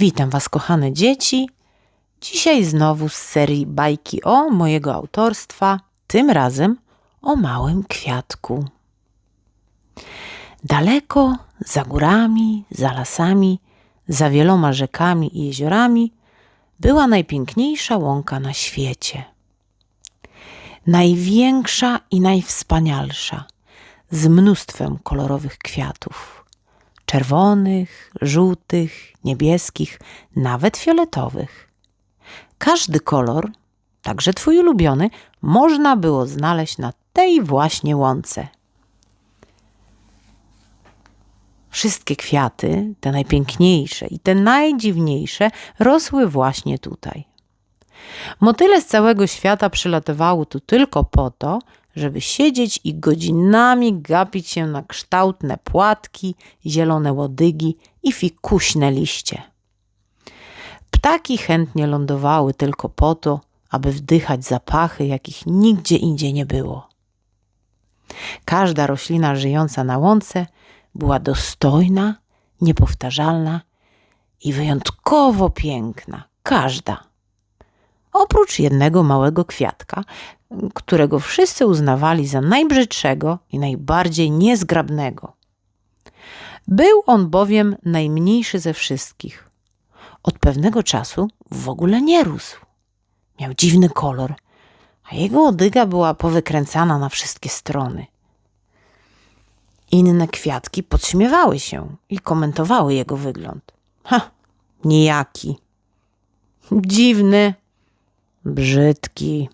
Witam Was, kochane dzieci. Dzisiaj znowu z serii bajki o mojego autorstwa, tym razem o małym kwiatku. Daleko, za górami, za lasami, za wieloma rzekami i jeziorami była najpiękniejsza łąka na świecie. Największa i najwspanialsza, z mnóstwem kolorowych kwiatów czerwonych, żółtych, niebieskich, nawet fioletowych. Każdy kolor, także twój ulubiony, można było znaleźć na tej właśnie łące. Wszystkie kwiaty, te najpiękniejsze i te najdziwniejsze, rosły właśnie tutaj. Motyle z całego świata przylatywały tu tylko po to, żeby siedzieć i godzinami gapić się na kształtne płatki, zielone łodygi i fikuśne liście. Ptaki chętnie lądowały tylko po to, aby wdychać zapachy, jakich nigdzie indziej nie było. Każda roślina żyjąca na łące była dostojna, niepowtarzalna i wyjątkowo piękna. Każda. Oprócz jednego małego kwiatka, którego wszyscy uznawali za najbrzydszego i najbardziej niezgrabnego. Był on bowiem najmniejszy ze wszystkich. Od pewnego czasu w ogóle nie rósł. Miał dziwny kolor, a jego odyga była powykręcana na wszystkie strony. Inne kwiatki podśmiewały się i komentowały jego wygląd. Ha, nijaki. Dziwny, brzydki.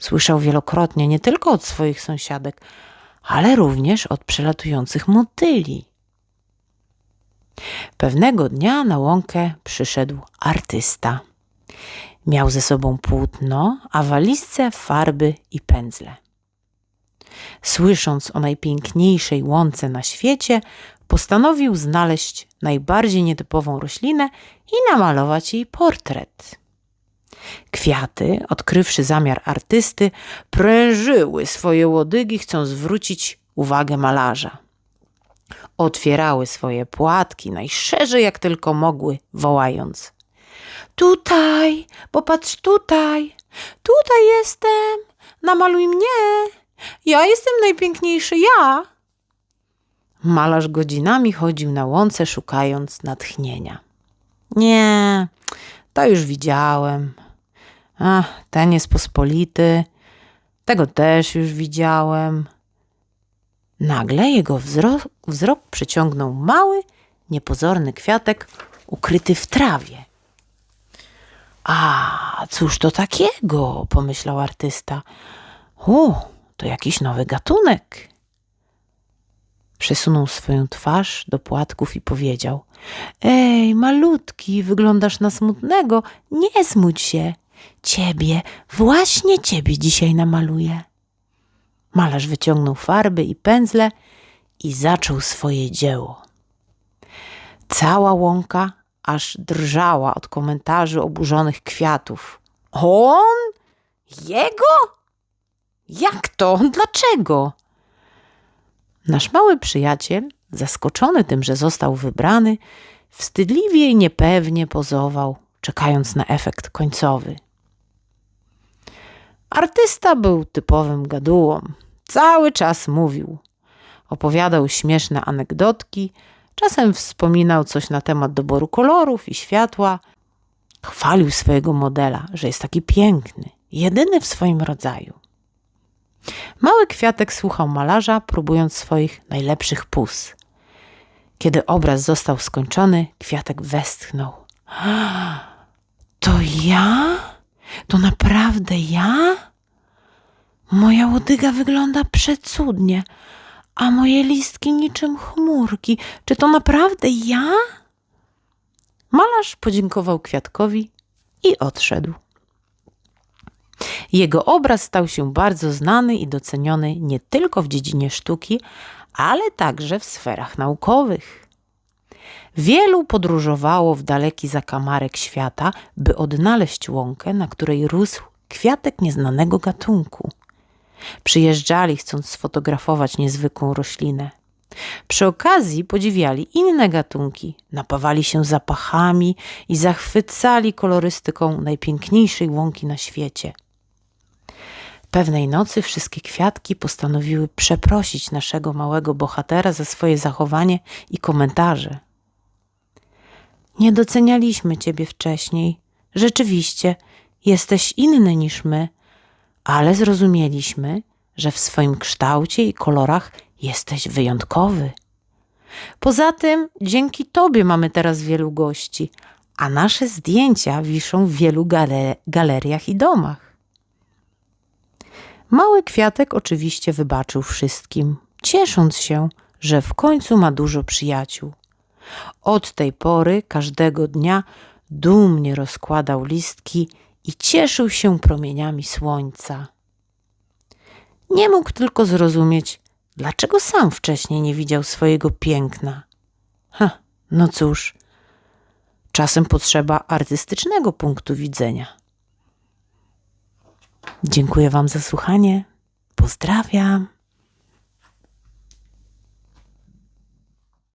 Słyszał wielokrotnie nie tylko od swoich sąsiadek, ale również od przelatujących motyli. Pewnego dnia na łąkę przyszedł artysta. Miał ze sobą płótno, a walizce farby i pędzle. Słysząc o najpiękniejszej łące na świecie, postanowił znaleźć najbardziej nietypową roślinę i namalować jej portret. Kwiaty, odkrywszy zamiar artysty, prężyły swoje łodygi, chcąc zwrócić uwagę malarza. Otwierały swoje płatki najszerzej jak tylko mogły, wołając: Tutaj, popatrz tutaj, tutaj jestem, namaluj mnie, ja jestem najpiękniejszy, ja. Malarz godzinami chodził na łące, szukając natchnienia. Nie, to już widziałem, a, ten jest pospolity. Tego też już widziałem. Nagle jego wzrok, wzrok przyciągnął mały, niepozorny kwiatek ukryty w trawie. A, cóż to takiego? pomyślał artysta. O, to jakiś nowy gatunek. Przesunął swoją twarz do płatków i powiedział: Ej, malutki, wyglądasz na smutnego, nie smuć się. Ciebie, właśnie ciebie dzisiaj namaluję. Malarz wyciągnął farby i pędzle i zaczął swoje dzieło. Cała łąka aż drżała od komentarzy oburzonych kwiatów. On? Jego? Jak to? Dlaczego? Nasz mały przyjaciel, zaskoczony tym, że został wybrany, wstydliwie i niepewnie pozował, czekając na efekt końcowy. Artysta był typowym gadułą. Cały czas mówił. Opowiadał śmieszne anegdotki, czasem wspominał coś na temat doboru kolorów i światła. Chwalił swojego modela, że jest taki piękny, jedyny w swoim rodzaju. Mały kwiatek słuchał malarza, próbując swoich najlepszych pus. Kiedy obraz został skończony, kwiatek westchnął. To ja? To naprawdę ja? Moja łodyga wygląda przecudnie, a moje listki niczym chmurki. Czy to naprawdę ja? Malarz podziękował kwiatkowi i odszedł. Jego obraz stał się bardzo znany i doceniony nie tylko w dziedzinie sztuki, ale także w sferach naukowych. Wielu podróżowało w daleki zakamarek świata, by odnaleźć łąkę, na której rósł kwiatek nieznanego gatunku. Przyjeżdżali, chcąc sfotografować niezwykłą roślinę. Przy okazji podziwiali inne gatunki, napawali się zapachami i zachwycali kolorystyką najpiękniejszej łąki na świecie. Pewnej nocy wszystkie kwiatki postanowiły przeprosić naszego małego bohatera za swoje zachowanie i komentarze. Nie docenialiśmy ciebie wcześniej. Rzeczywiście, jesteś inny niż my, ale zrozumieliśmy, że w swoim kształcie i kolorach jesteś wyjątkowy. Poza tym, dzięki Tobie mamy teraz wielu gości, a nasze zdjęcia wiszą w wielu gale galeriach i domach. Mały kwiatek oczywiście wybaczył wszystkim, ciesząc się, że w końcu ma dużo przyjaciół. Od tej pory każdego dnia dumnie rozkładał listki i cieszył się promieniami słońca. Nie mógł tylko zrozumieć, dlaczego sam wcześniej nie widział swojego piękna. Ha, no cóż, czasem potrzeba artystycznego punktu widzenia. Dziękuję Wam za słuchanie. Pozdrawiam.